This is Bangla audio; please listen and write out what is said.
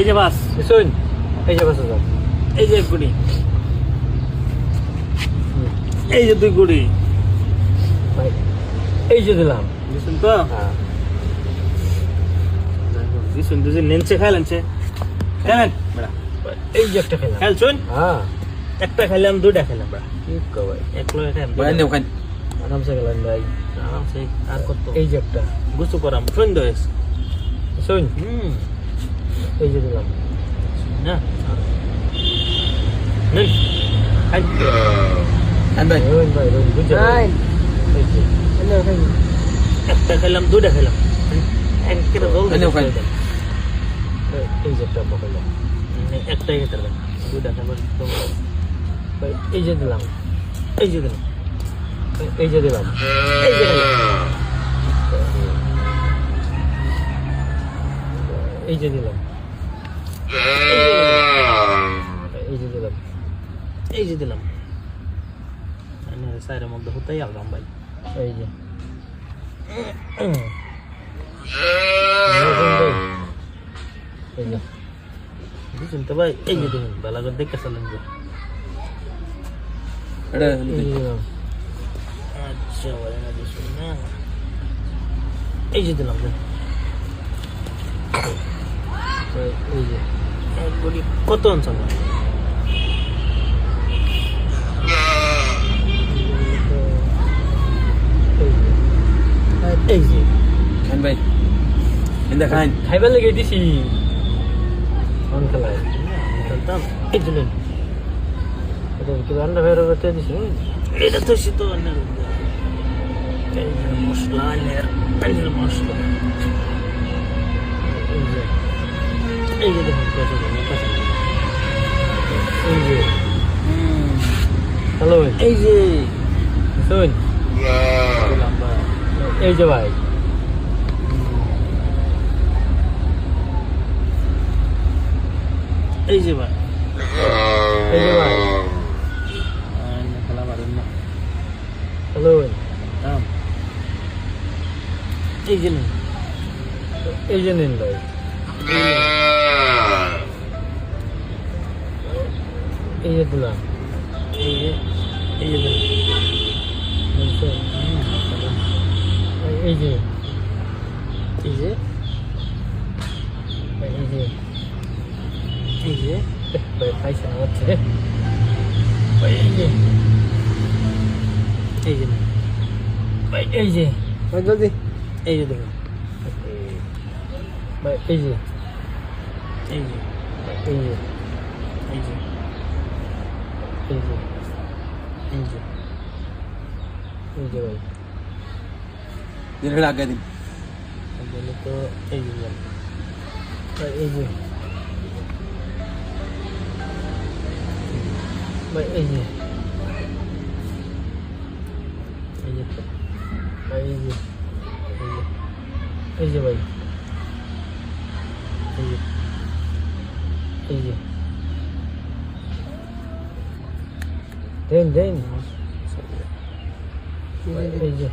এই যে বাস। শুন এই যে বসে এই যে এক গুড়ি। এই যে দুই গুড়ি। ভাই এই যে দিলাম। বুঝছেন তো? হ্যাঁ। দিছুন দুজন নেনছে খাইলেনছে খেলেন এই যে একটা খেলাম। খেলছুন হ্যাঁ। একটা খাইলাম দুইটা খাইলাম বেড়া। কি কবাই এক লগে Bukan দুইটা। bukan. আরামসে গেলেন ভাই। আরামসে আর কত? এই যে একটা। গুছু করাম সুন্দর হয়েছে। শুন। হুম। এই যে দিলাম না? নেন খাই রোহিন ভাই রোহিন. একটা খাইলাম দুইটা খাইলাম এক কেটে জল? এই- যে একটা পকাইলাম একটাই খেতে পারবেন দুইটা খাবার এই যে দিলাম। এই যে দিলাম। এই যে দিলাম। এই যে এই যে দিলাম। এই যে দিলাম। এই যে দিলাম। সাইডের মধ্যে হতেই আলগাম ভাই। এই যে। বুঝছেন তো ভাই এই যে দেখুন বেলা করে চালেন যে। দিলাম। আচ্ছা ভাই না। এই যে দিলাম এই যে। গুড়ি কত আনছেন এই যে। Kan baik. Indah kan. খাইবার লেগে দিছি। অন খেলায় এই যে নেন। এটা কি রান্না ফেরো করতে দিছি? এটা তো মশলা। এই যে দেখুন। এই যে হ্যালো এই যে শুন এই যে ভাই এই যে ভাই এই যে ভাই হ্যালো এই যে নেন এই যে নিন ভাই এই যে দিলাম এই যে এই যে দেন বুঝছেন? এই যে এই যে এই যে এই যে ভাই পয়সা হচ্ছে ভাই এই যে এই যে নেন ভাই এই যে Hai, Jody. এই যে দেখুন ভাই এই যে এই যে এই যে এই যে এই যে এই যে এই যে ভাই Jadi nak agak ni. তাহলে তো এই যে দিলাম। ভাই এই যে ভাই এই যে এই যে তো, ভাই এই যে এই যে এই যে ভাই এই যে এই যে দেন দেন এই যে